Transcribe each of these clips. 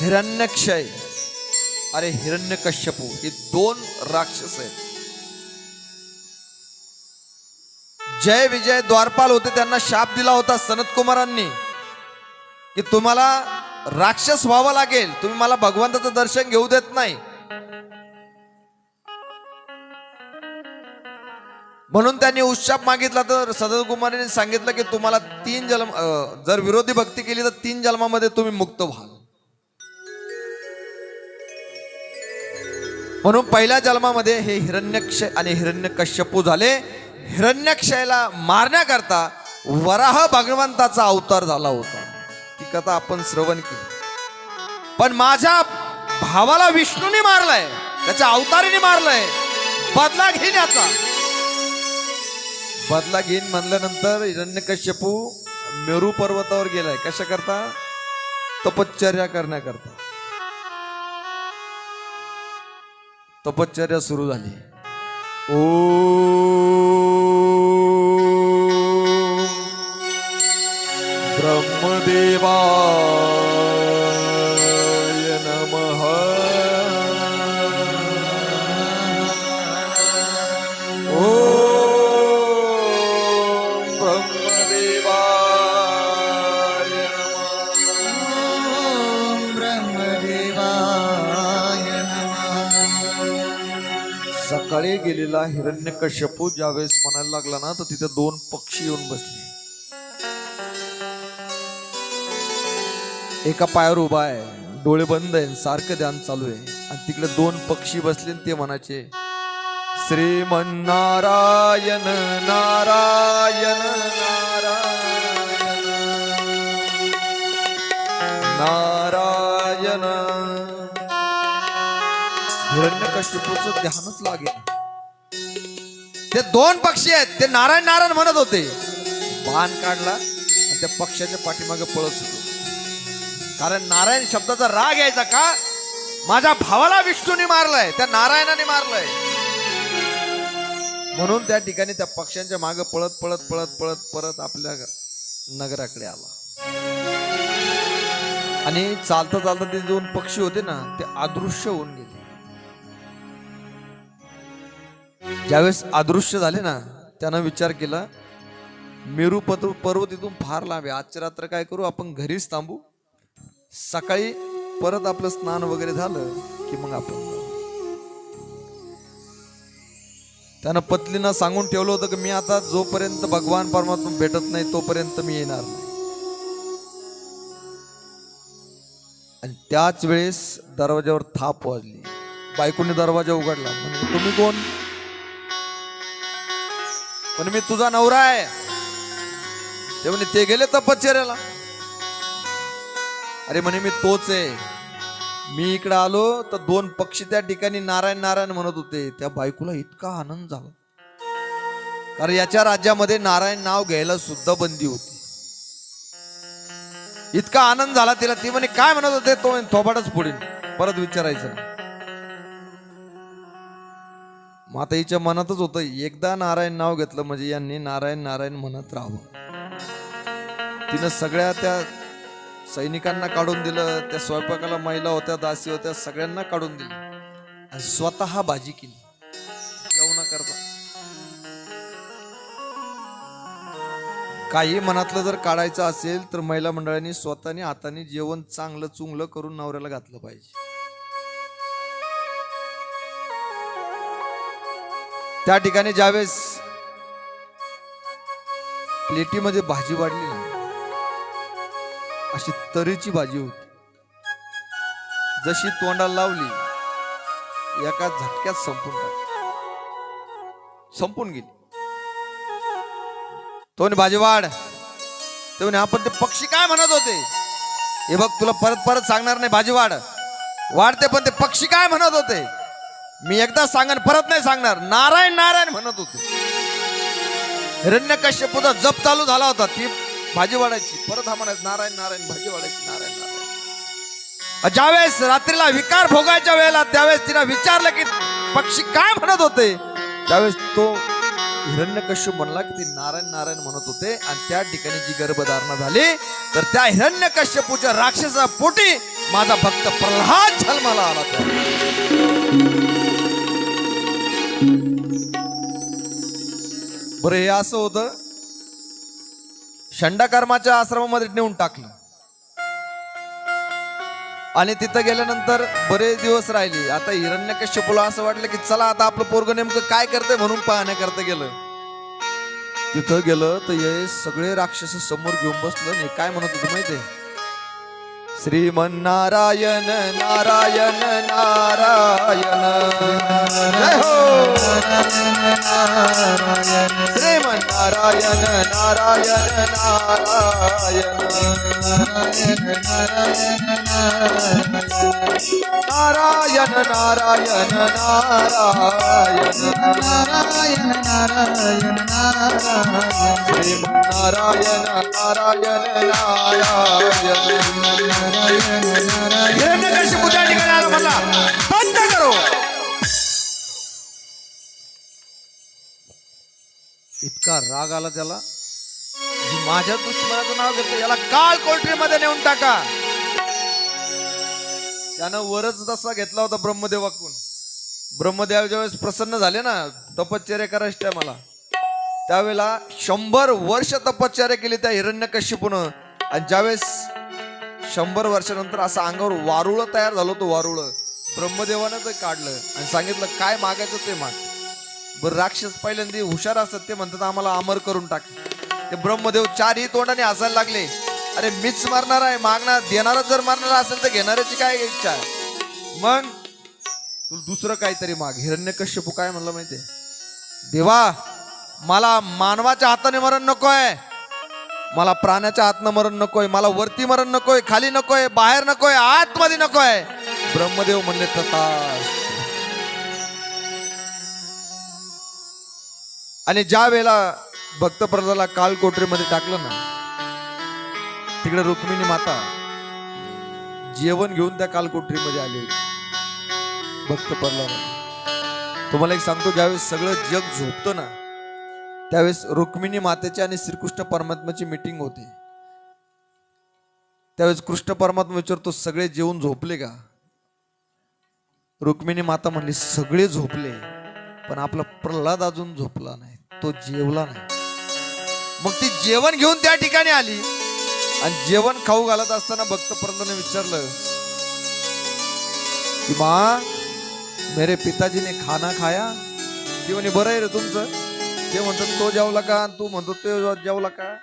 हिरण्यक्षय. अरे हिरण्यकश्यपू हे दोन राक्षस आहेत. जय विजय द्वारपाल होते त्यांना शाप दिला होता सनत कुमारांनी. की तुम्हाला राक्षस व्हावं लागेल तुम्ही मला भगवंताचं दर्शन घेऊ देत नाही. म्हणून त्यांनी उत्शाप मागितला तर सदत कुमारांनी सांगितलं की तुम्हाला तीन जन्म अं, जर विरोधी भक्ती केली तर तीन जन्मामध्ये तुम्ही मुक्त व्हाल. म्हणून पहिल्या जन्मामध्ये हे हिरण्यक्षय आणि हिरण्यकश्यपू झाले. हिरण्यक्षयला मारण्याकरता वराह भगवंताचा अवतार झाला होता. ती कथा आपण श्रवण केली. पण माझ्या भावाला विष्णूने मारलाय त्याच्या अवतारीने मारलंय बदला घेण्याचा बदला घेईन म्हणल्यानंतर हिरण्यकश्यपू मेरू पर्वतावर गेलाय. कशा करता तपश्चर्या करण्याकरता. तपश्चर्या सुरू झाली. ओ. ब्रह्मदेवा. सकाळी हिरण्यकश्यपू ज्यावेळेस म्हणायला लागला ना तर तिथे दोन पक्षी येऊन बसले. एका पायावर उभा आहे डोळे बंद आहे सारखं ध्यान चालू आहे. आणि तिकडे दोन पक्षी बसले ते म्हणायचे श्रीमन्नारायण नारायण नारायण नारायण. हिरण्यकश्यपूचं ध्यानच लागेल ते दोन पक्षी आहेत ते नारायण नारायण म्हणत होते. बाण काढला आणि त्या पक्षाच्या पाठीमागे पळत होतो कारण नारायण शब्दाचा राग यायचा का? माझ्या भावाला विष्णूने मारलाय त्या नारायणाने मारलंय. म्हणून त्या ठिकाणी त्या पक्ष्यांच्या मागे पळत पळत पळत पळत परत आपल्या नगराकडे आला. आणि चालता चालता ते दोन पक्षी होते ना ते अदृश्य होऊन गेले. ज्यावेळेस अदृश्य झाले ना त्यानं विचार केला मेरू पत्र पर्वत इथून फार लांब आहे. आजच्या रात्र काय करू? आपण घरीच थांबू. सकाळी परत आपलं स्नान वगैरे झालं की मग आपण त्यानं पत्नीनं सांगून ठेवलं होतं की मी आता जोपर्यंत भगवान परमात्मा भेटत नाही तोपर्यंत मी येणार नाही. आणि त्याच वेळेस दरवाज्यावर थाप वाजली. बायकोने दरवाजा उघडला. म्हणजे तुम्ही कोण? पण मी तुझा नवरा आहे. ते म्हणे ते गेले तपश्चर्याला अरे म्हणे मी तोच आहे. मी इकडे आलो तर दोन पक्षी त्या ठिकाणी नारायण नारायण म्हणत होते. त्या बायकोला इतका आनंद झाला. कारण याच्या राज्यामध्ये नारायण नाव घ्यायला सुद्धा बंदी होती. इतका आनंद झाला तिला. ती म्हणे काय म्हणत होते? तो थोबाटच थोबाडच पुढील परत विचारायचं माताईच्या मग आता हिच्या मनातच होतं एकदा नारायण नाव घेतलं म्हणजे यांनी नारायण नारायण म्हणत राहावं. तिनं सगळ्या त्या सैनिकांना काढून दिलं त्या स्वयंपाकाला महिला होत्या दासी होत्या सगळ्यांना काढून दिलं. आणि स्वतः भाजी केली. जेवणा करता. काही मनातलं जर काढायचं असेल तर महिला मंडळांनी स्वतःने हाताने जेवण चांगलं चुंगलं करून नवऱ्याला घातलं पाहिजे. त्या ठिकाणी ज्यावेळेस प्लेटीमध्ये भाजी वाढली ना अशी तरीची भाजी होती. जशी तोंडाला लावली एका झटक्यात संपून टाकली. संपून गेली. तो भाजी वाढ. ते म्हणे आपण ते पक्षी काय म्हणत होते? हे बघ तुला परत परत सांगणार नाही भाजी वाढ. वाढते पण ते पक्षी काय म्हणत होते? मी एकदा सांगन परत नाही सांगणार. नारायण नारायण म्हणत होते. हिरण्य कश्यपूचा जप चालू झाला होता. ती भाजी वाढायची. परत हा म्हणायचं नारायण नारायण भाजी वाढायची नारायण नारायण. ज्यावेळेस रात्रीला विकार भोगायच्या वेळेला त्यावेळेस तिला विचारलं की पक्षी काय म्हणत होते? त्यावेळेस तो हिरण्यकश्यप म्हणला की ती नारायण नारायण म्हणत होते. आणि त्या ठिकाणी जी गर्भधारणा झाली तर त्या हिरण्यकश्यपूच्या राक्षसा पोटी माझा भक्त प्रल्हाद छलमाला आला बरं हे असं होतं. शंडाकर्माच्या आश्रमामध्ये नेऊन टाकलं. आणि तिथं गेल्यानंतर बरेच दिवस राहिली. आता हिरण्यकश्यपूला असं वाटलं की चला आता आपलं पोरग नेमकं काय करतंय म्हणून पाहण्याकरता गेलं. तिथं गेलं तर हे सगळे राक्षस समोर घेऊन बसलं नाही हे काय म्हणत होतं माहितीये? श्रीमन्नारायण नारायण नारायण। जय हो। श्रीमन्नारायण नारायण नारायण। नारायण नारायण नारायण। श्रीमन्नारायण नारायण नारायण। हिरण्यकशिपू त्या ठिकाणी आला म्हणला बंद करो इतका राग आला त्याला. माझ्या दुश्मनाचं नाव घेतो याला काल कोल्ट्रीमध्ये नेऊन टाका. त्यानं वरच तसा घेतला होता ब्रह्मदेवाकडून. ब्रह्मदेव ज्यावेळेस प्रसन्न झाले ना तपश्चर्य करायचे आहे मला त्यावेळेला शंभर वर्ष तपश्चर्या केली त्या हिरण्यकश्यपून. आणि ज्यावेळेस शंभर वर्षानंतर असं अंगावर वारुळ तयार झालं होतं वारुळ. ब्रह्मदेवानं ते काढलं आणि सांगितलं काय मागायचं ते माग. बरं राक्षस पहिल्यांदा हुशार असतात ते म्हणतात आम्हाला अमर करून टाक. ते ब्रह्मदेव चारही तोंडाने हसायला लागले. अरे मीच मारणार आहे मागणार देणारा जर मारणार असेल तर घेणाऱ्याची काय इच्छा आहे? मग तू दुसरं काहीतरी माग. हिरण्यकश्यपू काय म्हणलं माहितीये? देवा मला मानवाच्या हाताने मरण नको आहे मला प्राण्याच्या हातनं मरण नकोय मला वरती मरण नकोय खाली नकोय बाहेर नकोय आतमध्ये नकोय. ब्रह्मदेव म्हणले तथास्तु. आणि ज्या वेळेला भक्त प्रजाला काल कोठरीमध्ये टाकलं ना तिकडे रुक्मिणी माता जेवण घेऊन त्या काल कोठरीमध्ये आली. होती भक्त प्रल्हाद तुम्हाला एक सांगतो ज्यावेळेस सगळं जग झोपतं ना त्यावेळेस रुक्मिणी मातेची आणि श्रीकृष्ण परमात्माची मीटिंग होते. त्यावेळेस कृष्ण परमात्मा विचारतो सगळे जेवून झोपले का? रुक्मिणी माता म्हणली सगळे झोपले पण आपला प्रल्हाद अजून झोपला नाही तो जेवला नाही. मग ती जेवण घेऊन त्या ठिकाणी आली आणि जेवण खाऊ घालत असताना भक्त प्रल्हादने विचारलं की मा मेरे पिताजीने खाना खाया? ती म्हणे बरं आहे रे तुमचं? ते म्हणतात तो जेवला का? आणि तू म्हणतो तो जेवला का?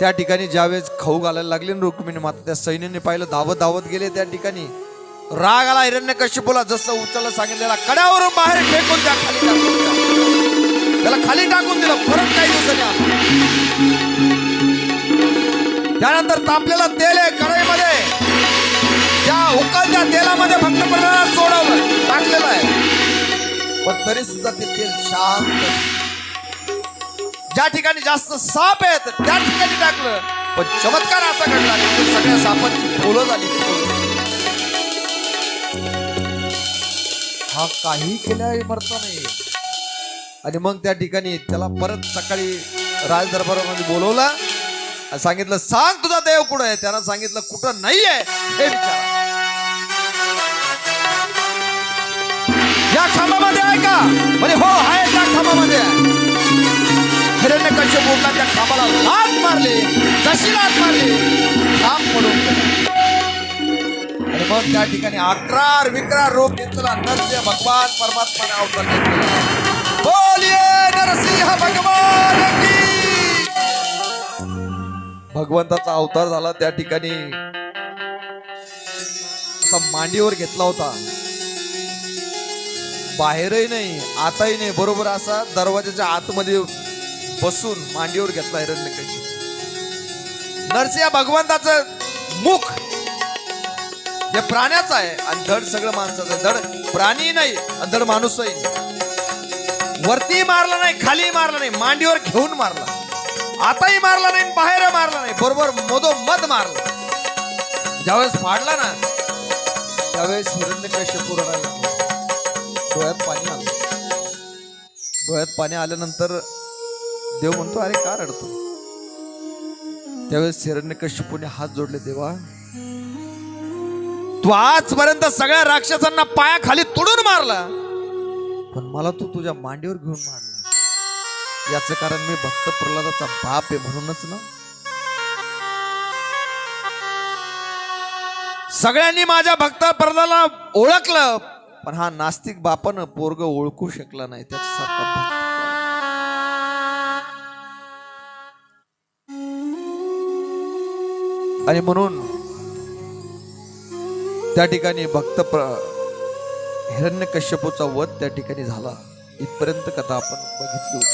त्या ठिकाणी ज्यावेळेस खाऊ घालायला लागले ना रुक्मिणी माता त्या सैन्याने पाहिलं धावत धावत गेले त्या ठिकाणी. राग आला हिरण्य कश्यपूला जसं उचलला सांगितलेला कड्यावरून बाहेर फेकून द्या खाली टाकून त्याला खाली टाकून दिलं फरक काही दिवसांनी त्यानंतर तापलेलं तेल आहे कढईमध्ये. त्या उकळत्या तेलामध्ये भक्त प्रल्हादाला सोडवलं. तरी सुद्धा ते तेल शांत ज्या ठिकाणी जास्त साप आहेत त्या ठिकाणी टाकलं. पण चमत्कार असा घडला की सगळ्या सापांची फुलं झाली. हा काही केल्या मरतो नाही. आणि मग त्या ठिकाणी त्याला परत सकाळी राज दरबारामध्ये बोलवलं सांगितलं सांग तुझा देव कुठं आहे? त्याला सांगितलं कुठं नाहीये. हे विचारा. या खांबामध्ये आहे का? म्हणजे हो आहे त्या खांबामध्ये. आहे हिरण्य बोलला त्या खांबाला लात मारली जशी लात मारली खांब पडून आणि मग त्या ठिकाणी अकरार विक्रार रूप घेतला नरसिंह भगवान परमात्माने अवतार घेतला. बोलिये नरसिंह भगवान की! भगवंताचा अवतार झाला त्या ठिकाणी असा मांडीवर घेतला होता. बाहेरही नाही आताही नाही. बरोबर असा दरवाजाच्या आतमध्ये बसून मांडीवर घेतला हिरण्यकशी. नरसिंह भगवंताचं मुख हे प्राण्याचं आहे आणि धड सगळं माणसाचं. धड प्राणी नाही आणि धड माणूसही वरती मारला नाही खाली मारला नाही मांडीवर घेऊन मारला. आताही मारला नाही बाहेर मारला नाही. बरोबर मधोमध मारला. ज्यावेळेस फाडला ना त्यावेळेस हिरण्यकश्यप रडायला डोळ्यात पाणी आलं. डोळ्यात पाणी आल्यानंतर देव म्हणतो अरे का रडतो त्यावेळेस हिरण्य कश्यपूने हात जोडले देवा तू आजपर्यंत सगळ्या राक्षसांना पायाखाली तुडून मारला. पण मला तू तुझ्या मांडीवर घेऊन मारला. याचं कारण मी भक्त प्रल्हादाचा बाप आहे म्हणूनच ना. सगळ्यांनी माझ्या भक्त प्रल्हादाला ओळखलं. पण हा नास्तिक बापानं पोरग ओळखू शकला नाही त्याच्यासारखा आणि म्हणून त्या ठिकाणी भक्त हिरण्य कश्यपूचा वध त्या ठिकाणी झाला. इथपर्यंत कथा आपण बघितली होती.